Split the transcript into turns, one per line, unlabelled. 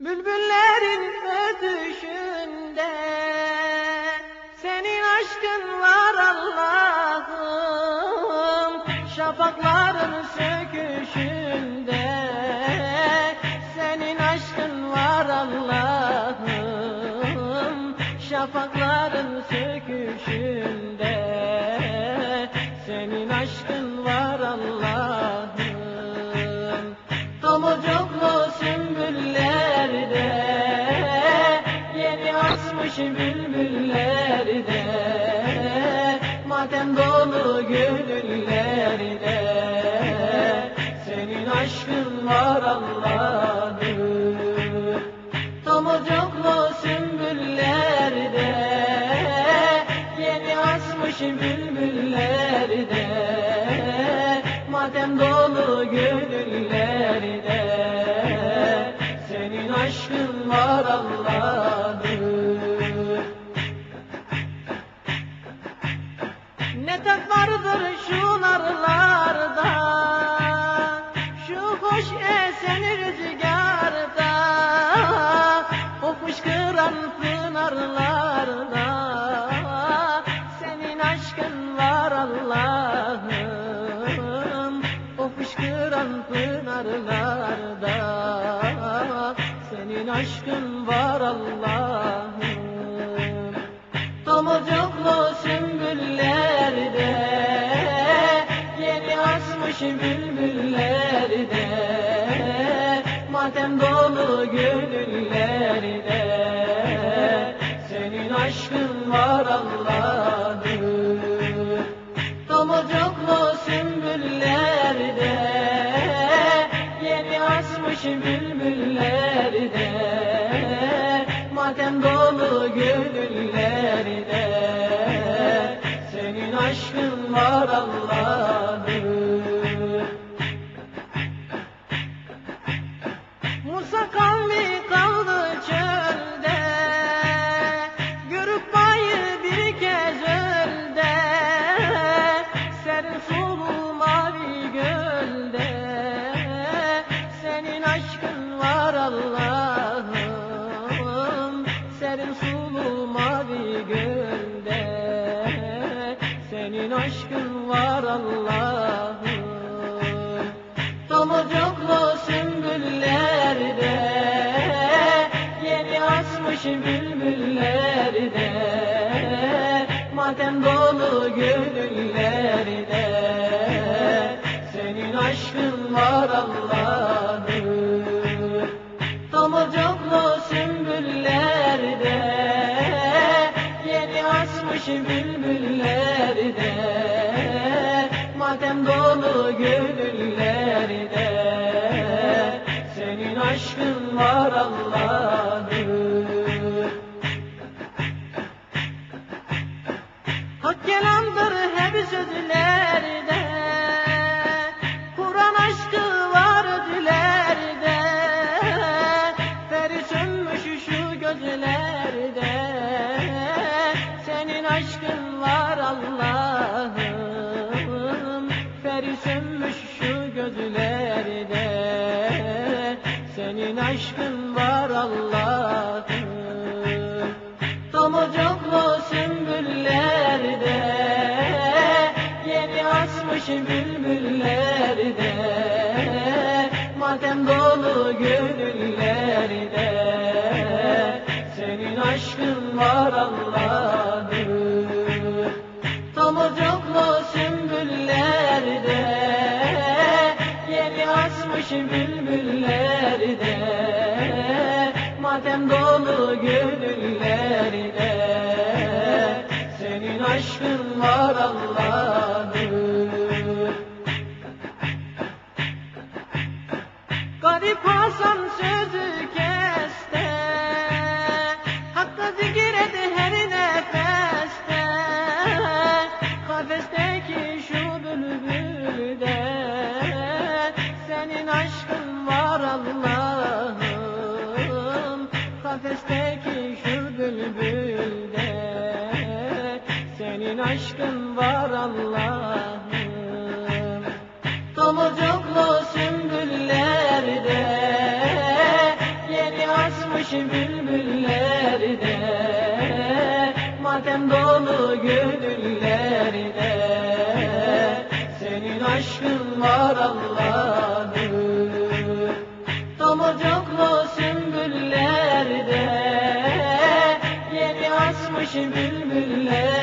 Bülbüllerin ötüşünde Senin aşkın var Allah'ım. Şafakların söküşünde Senin aşkın var Allah'ım. Şafakların söküşünde Matem dolu gönüllerde Senin aşkın var Allah'ım Tomurcuklu sümbüllerde Yeni açmış Senin aşkın var Allah'ım. Tomurcuklu sümbüllerde Yeni açmış bülbüllerde Matem dolu gönüllerde. Senin aşkın var Allah'ım Matem dolu gönüllerde Senin aşkın var Allah'ım aşkın var Allah'ım. Tomurcuklu sümbüllerde Yeni açmış bülbüllerde Matem dolu gönüllerde Senin aşkın var Allah'ım bülbüllerde Matem dolu gönüllerde Senin aşkın var Allah'ım aşkın var Allah'ım Tomurcuklu sümbüllerde Yeni açmış bülbüllerde. Matem dolu gönüllerde Senin aşkın var Allah'ım Tomurcuklu sümbüllerde Yeni açmış bülbüllerde Matem dolu gönüllerde Senin aşkın var Allah'ım Garip Hasan sözü keste. Hakkı zikir et her nefeste. Kafesteki şu bülbülde. Senin aşkın var Allah'ım aşkın var Allah'ım. Tomurcuklu sümbüllerde Yeni açmış bülbüllerde Matem dolu gönüllerde Senin aşkın var Allah'ım. Tomurcuklu sümbüllerde Yeni açmış bülbüllerde